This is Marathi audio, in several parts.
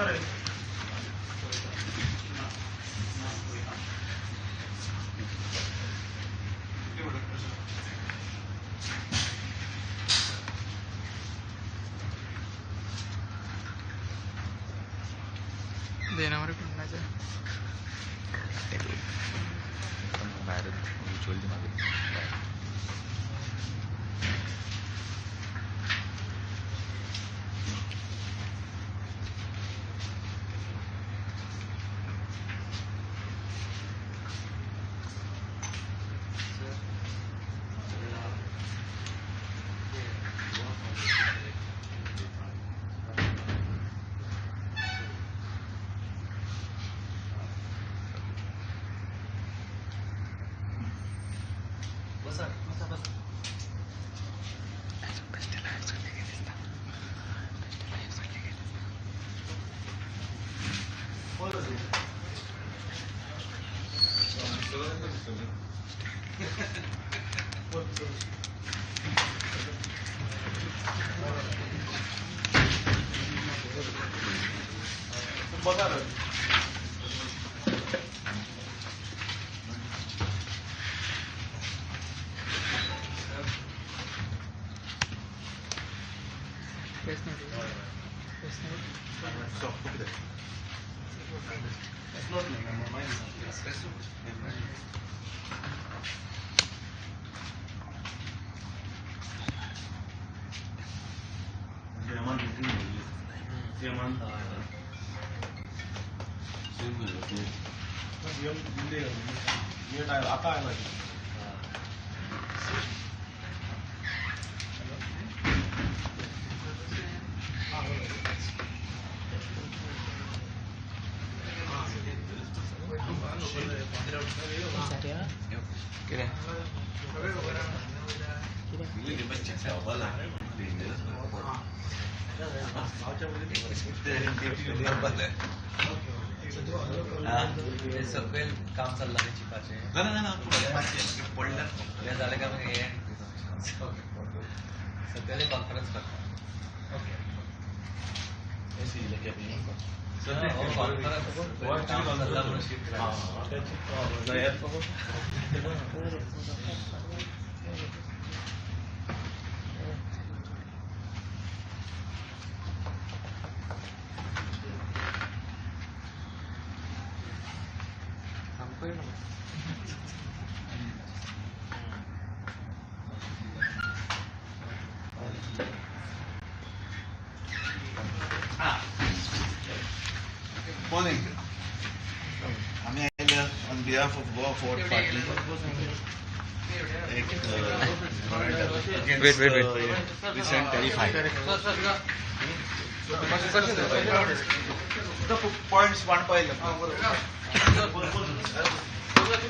got it. केस 也蛮可爱的。辛苦了，辛苦。那不用，你得，你要带拿带了。सगळे काम चाललं आहे चिपाचे ना ना ना पडल्या हे झालं का मग हे सगळे कॉन्फरन्स करतात कॉन्फरन्स काम चाललं म्हणून Ah. Morning. I'm here on behalf of Goa Fort Party. Uh, wait, wait, wait. Uh, we sent terrifying. The points one by eleven.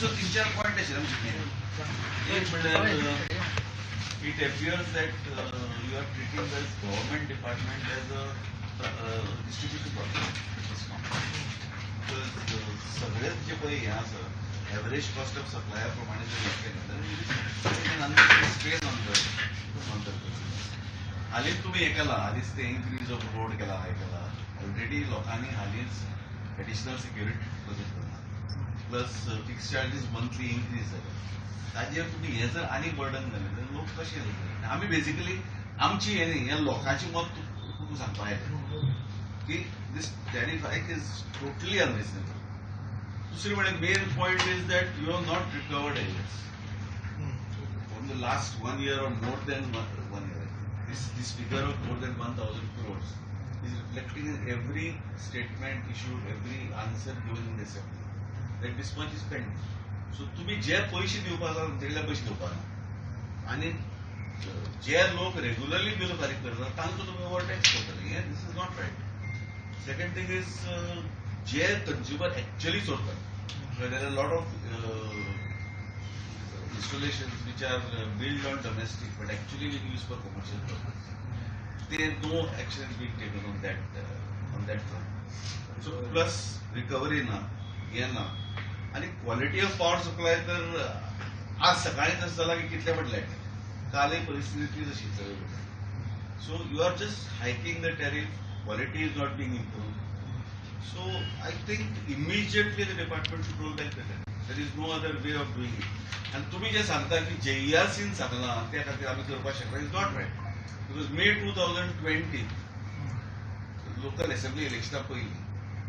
So तीन चार पॉइंट आशिल्ले आमचे एक म्हणल्यार it appears that uh, you are treating this government department as a uh, distributive problem. Because uh, सगळेच जे पळय हें आसा एवरेज कॉस्ट ऑफ सप्लायर प्रमाणे जर घेतलें स्ट्रेस ऑन द हालींच तुमी हे केला हालींच ते इन्क्रीज ऑफ रोड केला हे केला. ऑलरेडी लोकांनी हालींच एडिशनल सिक्युरिटी डिपॉझिट केला. Plus fix charges monthly increase जाले ताजेर तुमी हे जर आनी बर्डन घालें जाल्यार लोक कशे जातले आमी बेसिकली आमची हे न्ही हे लोकांची मत तु- तुका सांगपा येता की? This tariff hike is totally unreasonable दुसरी म्हणजे main point is that you have not recovered last one year or more than one, one year. This this figure of more than one thousand crores is reflected in every statement issued, every answer given in the assembly. That this much is pending. So तुम्ही जे पैसे दिवपाक लागला पैसे दिवपाक ना आणि जे लोक रेगुलरली बिल फारीक करतात तांकां तुम्ही ओवर टॅक्स करतले हे this is not right second thing is जे consumer actually चोरतात there are lot of installations which are uh, built on domestic but actually being used for commercial purposes. There no action being taken on that uh, on that front. So plus recovery ना हे ना आणि क्वालिटी ऑफ पॉवर सप्लाय तर आज सकाळीच असं झाला की कितल्या पडल्या कालही परिस्थिती तशीच so you are just hiking the tariff quality is not being improve so I think immediately the department should roll back the tariff There is no other way of doing it आणि तुम्ही जे सांगता की जेईआरसीन सांगला त्या खातीर आम्ही करपाक शकता is not right because May two thousand twenty local assembly इलेक्शना पयलीं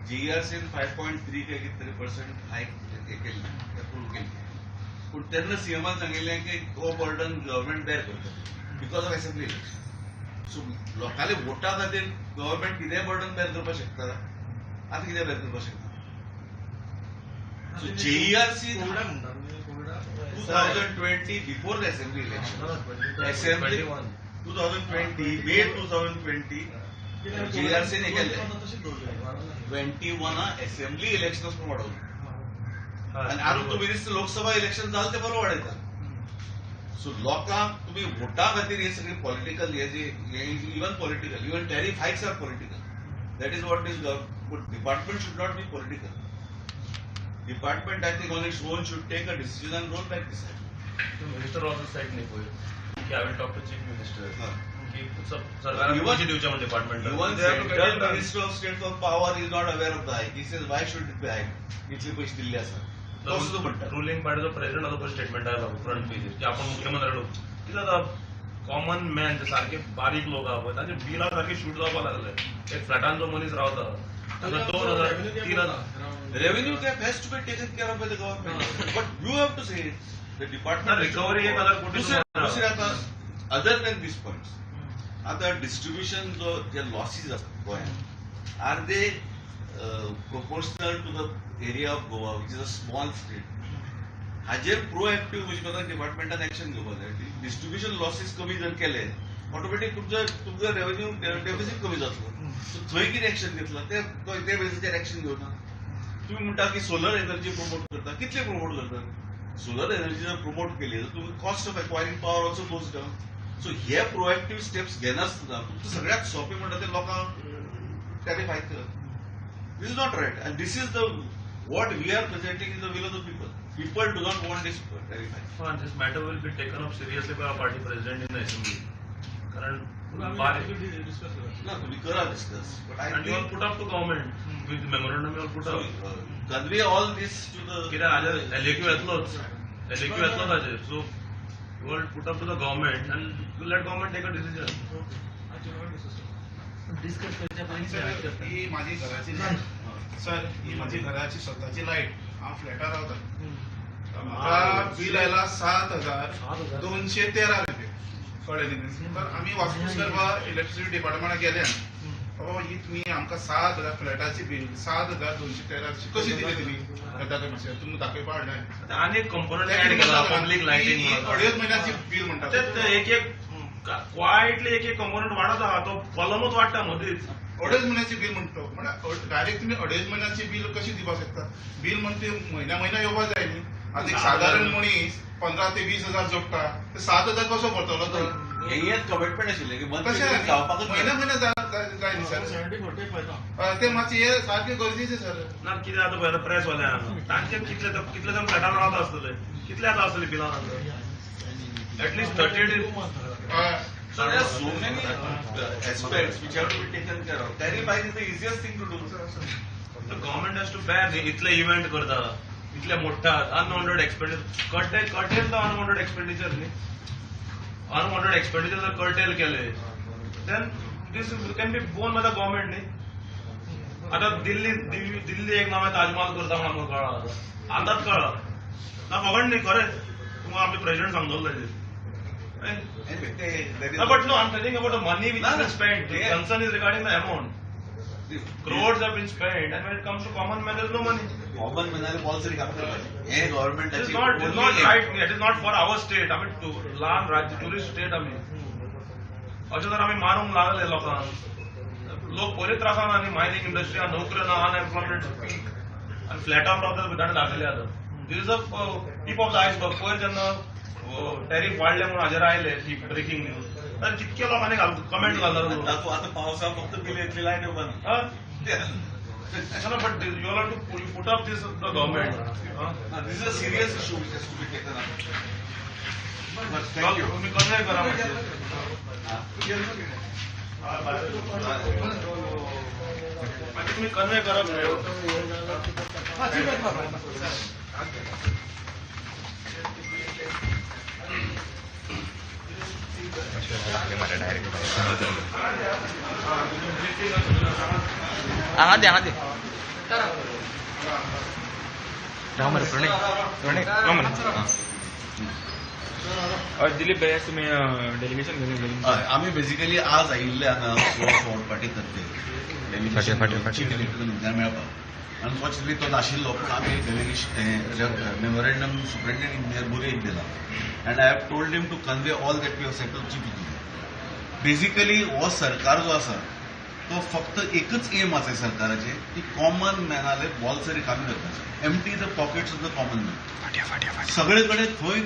जेईआरसीन फायव पॉयंट थ्री काय कितें तरी पर्संट हायक हे केल्ली अप्रूव्ह केल्ली पूण तेन्ना सीएमान सांगिल्लें की हो बर्डन गव्हर्मेंट बेर करता. Because of assembly election so लोकांले वोटा खातीर गव्हर्मेंट कितेंय बर्डन बॅर करपाक शकता? आता किती बेर करपाक शकता? Two thousand twenty before the assembly election assembly two thousand twenty May two thousand twenty one assembly election पण वाडवली आणि आरू तुम्ही दिसता लोकसभा इलेक्शन जालें ते बरोबर वाडयता सो लोकांक तुम्ही वोटा खातीर हे सगळे पॉलिटिकल हे जे even political even tariff hikes are political that is what is department should not be political department I think on its own should take a decision and roll back this minister of side नाही पळय की हांवें talk to chief minister Huh. की सरकारान Even- पयशे दिवचे म्हणून department even central minister of state of power is not aware of the hike he says why should be hike इतले पयशे दिल्ले आसा तो म्हणटा रुलिंग पार्टीचो प्रेसिडेंट आतां स्टेटमेंट आयला फ्रंट पेजीर की आपण मुख्यमंत्री लोक कितें जाता कॉमन मॅन जे सारखे बारीक लोक आहा पळय ताचे बिलां सारखे शूट जावपाक लागले एक फ्लॅटान जो मनीस रावता ताका दोन हजार तीन हजार revenue cap has to be taken care of by the government but you have to say the department recovery एक हजार कोटी दुसरे आता अदर दॅन दिस पॉइंट आता डिस्ट्रीब्युशन जो जे लॉसीस असतात गोंयांत are they proportional to the area of Goa which is a small state हाजेर प्रोएक्टिव्ह म्हणजे कोणा डिपार्टमेंटान ऍक्शन घेवपाक जाय डिस्ट्रीब्युशन लॉसीस कमी जर केले ऑटोमॅटिक तुमचं तुमचं रेव्हेन्यू डेफिसीट कमी जातलो सो थंय कितें एक्शन घेतला ते ते बेसिसचेर एक्शन घेवना तुम्ही म्हणटा की सोलर एनर्जी प्रमोट करता. कितले प्रमोट करता? सोलर एनर्जी जर प्रमोट केली तर तुम्ही cost of acquiring power also goes down so हे प्रोएक्टिव्ह स्टेप्स घेनासतना तुमचं सगळ्यात सोपे म्हणटा ते लोकांक tariff hike this is not right and this is the what we are presenting in the will of the people people do not want this tariff be taken up seriously by party president in assembly कारण and you put up to government with memorandum you put up. ही माझी घराची लाइट सर ही माझी घराची स्वतःची लाइट हांव फ्लॅटार रावता म्हाका बिल आयला सात हजार. दोनशे तेरा रुपये. कळ्ळे न्ही. आमी वास्तू सर्व इलेक्ट्रिसिटी डिपार्टमेंटाक गेले बाबा ही तुमी आमकां सात हजार फ्लॅटाची बिल सात हजार दोनशे तेरा कशी दिली तुमी ते मातशें तुमी दाखयपा हाडलें आनी एक कंपोनंट ऍड केला पब्लीक ही लायटींग अडेच महिन्याची बिल म्हणटा एक एक क्वायटली एक एक कंपोनंट वाढत आहा तो कॉलमच वाडटा मदींच अडेच महिन्याची बिल म्हणतो. म्हणजे डायरेक्ट तुम्ही अडेच महिन्याची बिल कशी दिवपाक शकता? बिल म्हणते महिन्या महिना येवपा जाय न्ही आता एक साधारण मनीस पंधरा ते वीस हजार जोडटा ते सात हजार कसो भरतलो तो हे एक कमिटमेंट आशिल्लें की मंथली जावपाकच महिना जाय. महिना जा- जा- जाय न्ही सर ते मातशें हे सारकें गरजेचें सर. ना कितें आतां पळय प्रेस वाल्यांक तांचे कितले कितले जण फ्लॅटान रावता आसतले कितले आतां आसतले बिलां at least thirty uh, So there are so many uh, aspects which have to be taken care of. Tariff hike is the easiest thing to do. इतले इव्हेंट करता इतक्या मोठा अनवॉन्टेड एक्सपेंडिचर कटेल कटेल तर अनवॉन्टेड एक्सपेंडिचर नाही. अनवॉन्टेड एक्सपेंडिचर जर कटेल केले then this can be borne by the government नाही. आता दिल्ली दिल्ली एक नाव आहे ताजमहल करता म्हणा कळा आताच कळा ना फगड नाही खरंच. तुम्हाला आपले प्रेसिडेंट सांगतो but no I'm telling about money which are spend concern is regarding the amount crores have been spend and it comes to common man is no money common मॅनाले policy हे। only right. It is not for our state. आम्ही लहान राज्य टुरिस्ट स्टेट आम्ही अशें जर आम्ही मारूंक लागले लोकांक लोक पयलीं त्रासान आनी मायनिंग इंडस्ट्री नोकऱ्यो ना अनएम्प्लॉयमेंट पीक आनी फ्लॅटान रावता ताणें दाखयले आतां this is a tip of the iceberg पयर जेन्ना टॅरिफ वाडले म्हणून हाजेर आयले ही ब्रेकिंग न्यूज तर कितके लोकांनी कमेंट घालतात. आता पावसा फक्त बिल येतली ना। Huh? No, no, but you all have to put, put up this the government. Huh? This is a serious issue which has to be taken up but thank you तुम्ही कन्वे करा म्हणजे म्हणजे तुम्ही कन्वे करा म्हणजे. हांगा दे हांगा दे. राव मरे प्रणय. प्रणय. राव मरे और दिलीप भैया तुम्ही डेलिगेशन घेऊन गेली. हय आमी बेसिकली आज आयिल्ले हांगा सोळ पार्टी करते फाटी, फाटी, फाटी. उद्या मेळपाक अनफॉर्च्युनेटली तो नाशिल्लो पूण आमी डेलिगेशन मेमोरेंडम सुप्रिंटेंडंट इंजिनियर बुरेक दिला and I have told him to convey all that we have settle engineer basically हो सरकार जो आसा तो फक्त एकच एम आसा सरकाराचे की कॉमन मॅनाले बॉल्स रिकामी करपाचे empty the pockets of the common man सगळे कडेन थंय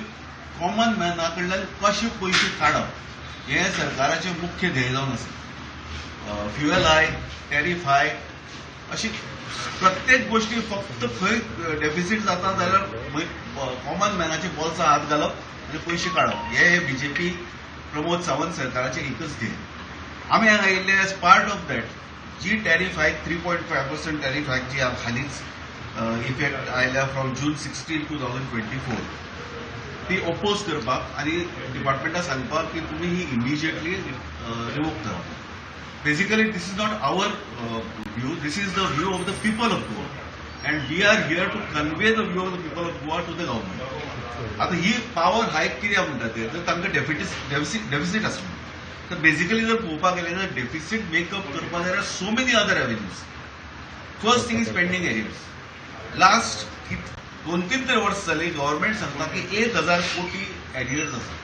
कॉमन मॅना कडल्यान कशे पयशे काडप हे सरकाराचे मुख्य ध्येय जावन आसा फ्युएल हाय टॅरिफ हाय अशी प्रत्येक गोष्टी फक्त खंय डेफिसीट जाता जाल्यार कॉमन मॅनाचे बॉल्सा हात घालप आनी पयशे काडप हे बीजेपी प्रमोद सावंत सरकाराचे एकच ध्येय. आमी हांगा आयिल्ले as part of that G tariff hike three point five percent tariff hike जी हालींच इफेक्ट आयल्या from June sixteen two thousand twenty four ती ओपोज करपाक आनी डिपार्टमेंटाक सांगपाक की तुमी ही इमिजिएटली रिवोक करप basically this is not our view this is the view of the people of Goa and we are here to convey the view of the people of Goa to the government आता ही पावर हायक कित्याक म्हणटा ते जर तांकां डेफिसीट डेफिसीट आसलो तर बेसिकली जर पळोवपाक गेले जाल्यार डेफिसीट मेकअप करपाक जाल्यार so many other avenues first thing is pending arrears last दोन तीन तरी वर्स जाली गव्हर्मेंट सांगता की एक हजार कोटी एरियर्स आसा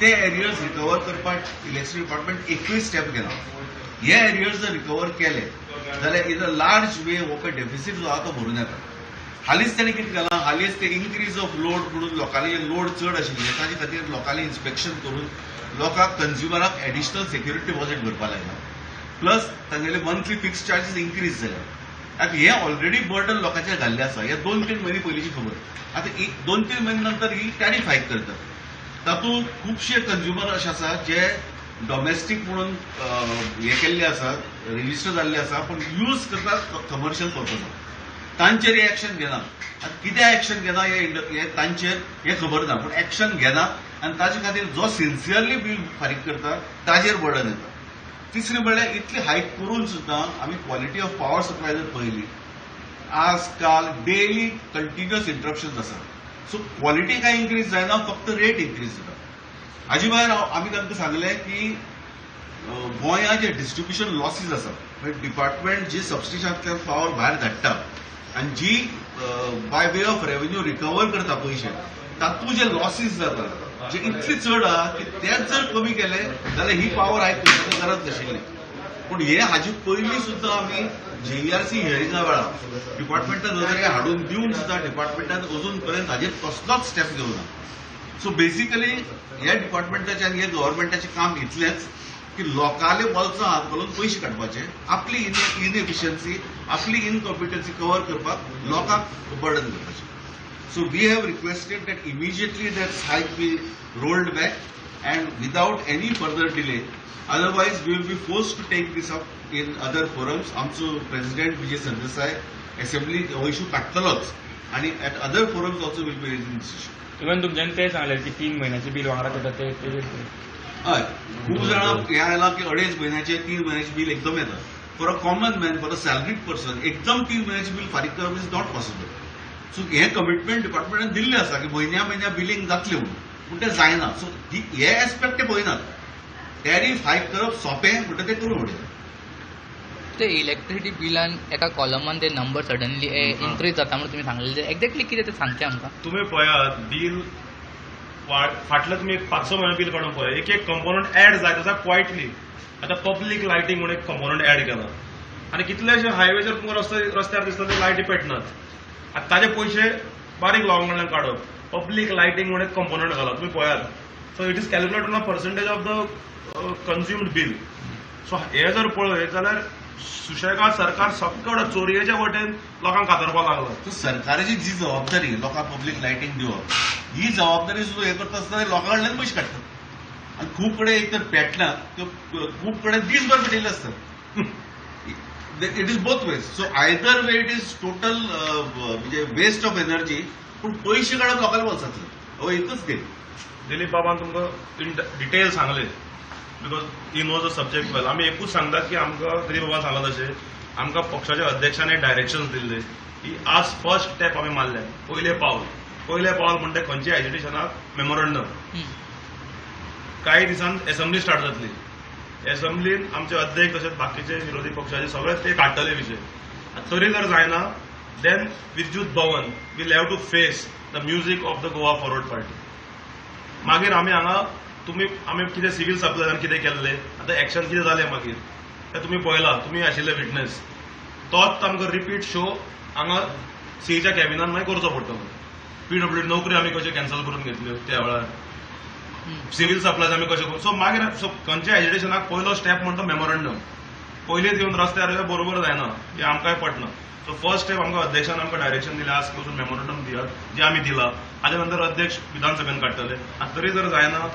ते एरियर्स रिकवर करपाक इलेक्शन डिपार्टमेंट एकूय स्टेप घेना हे एरियर्स जर रिकवर केले जाल्यार इन अ लार्ज वे हो पळय डेफिसीट जो आहा तो भरून येता हालींच ताणें कितें केलां? हालींच ते इन्क्रीज ऑफ लोड म्हणून लोकांनी लोड चड आशिल्ले ताचे खातीर लोकांनी इन्स्पेक्शन करून लोकांक कन्झ्युमराक एडिशनल सेक्युरिटी डिपॉझिट भरपा लायला. प्लस तांगेले मंथली फिक्स चार्जीस इन्क्रीज जाल्या आतां हे ऑलरेडी बर्डन लोकांचेर घाल्लें आसा हे दोन तीन म्हयने पयलींची खबर. आतां दोन तीन म्हयने नंतर ही टॅरिफ हायक करतात. तातूंत खुबशे कन्झ्युमर अशे आसा जे डॉमेस्टीक म्हणून हे केल्ले आसात रेजिस्टर जाल्ले आसा पूण यूज करतात कमर्शियल पर्पजाक तांचेर एक्शन घेना आनी कितें एक्शन घेना हे इंड- हे तांचेर हें खबर ना. पूण एक्शन घेना आनी ताचे खातीर जो सिन्सियरली बील फारीक करता ताजेर बर्डन येता. तिसरें म्हणल्यार इतली हायक करून सुद्दां आमी क्वॉलिटी ऑफ पॉवर सप्लाय जर पळयली आज काल डेली कंटिन्युअस इंटरप्शन आसा सो क्वॉलिटी काय इन्क्रीज जायना फक्त रेट इन्क्रीज जाता हाजे भायर हांव- आमी तांकां सांगलें की गोंया जे डिस्ट्रीब्युशन लॉसीस आसा डिपार्टमेंट जी सबस्टेशनांतल्यान पॉवर भायर धाडटा आनी जी by way of revenue recover करता पयशे तातूंत जे लॉसीस जाता जे इतले चड आहा की तेच जर कमी केले जाल्यार ही पॉवर आयज करपाची गरज नाशिल्ली पूण हे हाजी पयलीं सुद्दां आमी जेईआरसी हियरिंगा वेळार डिपार्टमेंटान नजरे हाडून दिवन सुद्दां डिपार्टमेंटान अजून पर्यंत हाजेर कसलोच स्टेप घेवना सो बेसिकली ह्या डिपार्टमेंटाचे आणि हे गव्हर्नमेंटाचे काम इतलेच की लोकांले बोलचं हात घालून पैसे काढपचे आपली इनएफिशियन्सी आपली इनकॉम्पिटन्सी कवर करपाक लोकांक burden करपचे. So we have requested that immediately that size be rolled back and without any further delay otherwise we will be force to take this up in other forums आमचो president Vijay Sardesai assembly issue काढतलोच आणि at other forums also will be raising this issue even तुमच्यान ते सांगले की तीन महिन्याचे बिल वांगडा येतात ते हय खूप जाणां हे आयला की अडेच महिन्याचे तीन महिन्याचे बिल एकदम येतात for a common man for a salaried person एकदम तीन महिन्याचे बिल फारीक करप इज नॉट पॉसिबल सो हे कमिटमेंट डिपार्टमेंटान दिल्ले आसा की म्हयन्या म्हयन्या बिलींग जातले म्हणून पूण ते जायना सो हे एस्पेक्ट ते पळयनात टॅरीफ हायक करप सोंपें म्हणटा ते करून उडयतात ते इलेक्ट्रिसिटी बिलान एका कॉलमान ते नंबर सडनली इन्क्रीज जाता म्हणून तुमी सांगलेले ते एक्झॅक्टली कितें ते सांगचे आमकां तुम्ही पळयात बिल फाटलं तुम्ही एक पाच स म्हयने बिल काडून पळय एक एक कंपोनंट ऍड जायत आसा क्वायटली आतां पब्लीक लायटींग म्हणून एक कंपोनंट ऍड केला. आनी कितलेशे हायवेचेर तुमकां रस्ते रस्त्यार दिसता ते लायटी पेटनात आतां ताजे पयशे बारीक कडल्यान काडप पब्लीक लायटींग म्हणून एक कंपोनंट घालप तुम्ही पळयात so it is calculated on a percentage of the consumed bill so हे जर पळयत जाल्यार सुशेगाद सरकार सगळं चोरयेच्या वटेन लोकांक कातरपाक लागला. सो सरकाराची जी जबाबदारी लोकांक पब्लीक लायटींग दिवप ही जबाबदारी सुद्धा हे करता आसतना लोकां कडल्यान पयशे काडटात आनी खूब कडेन एक तर पेटनात त्यो खूब कडेन दीसभर पेटयल्ले असतात. It is both ways so either way it is total म्हणजे वेस्ट ऑफ एनर्जी पूण पयशे काडप लोकांच्या बोल्सांतले हो एकच गेम दिलीप बाबान तुमकां डिटेल सांगले because he knows the subject well आमी एकूच सांगतात की आमकां दिलीप बाबान सांगला तशें आमकां पक्षाच्या अध्यक्षान डायरेक्शन दिल्ले की आज फर्स्ट स्टेप आमी मारले पयले पावल पयले पावल म्हणटा खंयच्या एज्युकेशनाक मेमोरंडम काही दिसान असेंब्ली स्टार्ट जातली असेंब्लीन आमचे अध्यक्ष तशेंच बाकीचे विरोधी पक्षाचे सगळे ते काडटले विशय तरी जर जायना then Vidyut Bhavan will have to face the music of the Goa Forward Party मागीर आमी हांगा तुमी आमी कितें सिव्हील सप्लायन कितें केल्लें आतां एक्शन कितें जालें मागीर तें तुमी पळयलां तुमी आशिल्ले विटनेस तोच आमकां रिपीट शो हांगा सीच्या कॅबिनान मागीर करचो पडटलो पीडब्ल्यू नोकरी आमी कशे कॅन्सल करून घेतल्यो त्या वेळार सिव्हील सप्लायज आमी कशे करून सो मागीर सो खंयच्या एज्युकेशनाक पयलो स्टेप म्हणटा मेमोरंडम पयलींच येवन रस्त्यार येयल्यार बरोबर जायना की आमकांय पटना सो फर्स्ट स्टेप आमकां अध्यक्षान आमकां डायरेक्शन दिलें आज पासून मेमोरंडम दियात जे आमी दिला. हाच्या नंतर अध्यक्ष विधानसभेन काडटले आनी तरी जर जायना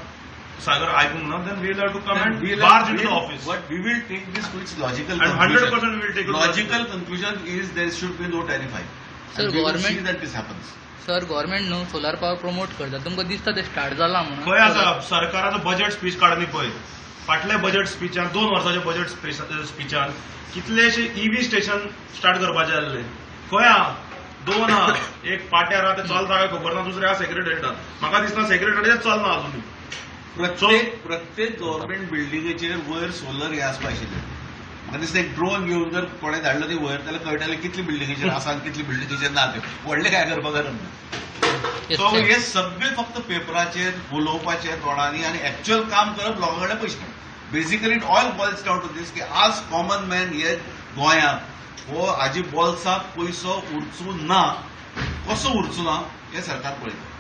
सागर आयकूंक ना then will have to come and barge in the office But we will take this to its logical And conclusion. 100% we will take it to Logical. Conclusion is there should be no tariff hike. Sir, And we will government- see that this happens. Sir government न्हू सोलार पावर प्रमोट करता. तुमकां दिसता ते स्टार्ट जाला म्हणून. खंय आसा सरकाराचो बजेट स्पीच काडनी पळय. फाटल्या बजेट स्पीचान दोन वर्साच्या बजेट स्पीचान कितलेशे ईव्ही स्टेशन स्टार्ट करपाचे आसले खंय आहा दोन आहा एक पाट्यार आहा ते चलता काय खबर ना दुसरे आहा सेक्रेटरीएटात म्हाका दिसता सेक्रेटरीएट चलना अजून प्रत्येक प्रत्येक गव्हर्नमेंट बिल्डिंगेचेर वयर सोलर हे आसपा आशिल्ले दिसता एक ड्रोन घेवन जर कोणें धाडलो ती वयर जाल्यार कळटलें कितली बिल्डिंगेचेर आसा आनी कितली बिल्डिंगेचेर ना ते व्हडले काय करपाक गरज ना सो हे सगळे फक्त पेपराचेर उलोवपाचेर तोंडांनी आनी एक्च्युअल काम करप लोकां कडल्यान पयशे काडप basically it all boils down to this की आज कॉमन मॅन हे गोंयांत हो हाजी बॉल्साक पयसो उरचू ना. कसो उरचो ना? हें सरकार पळयता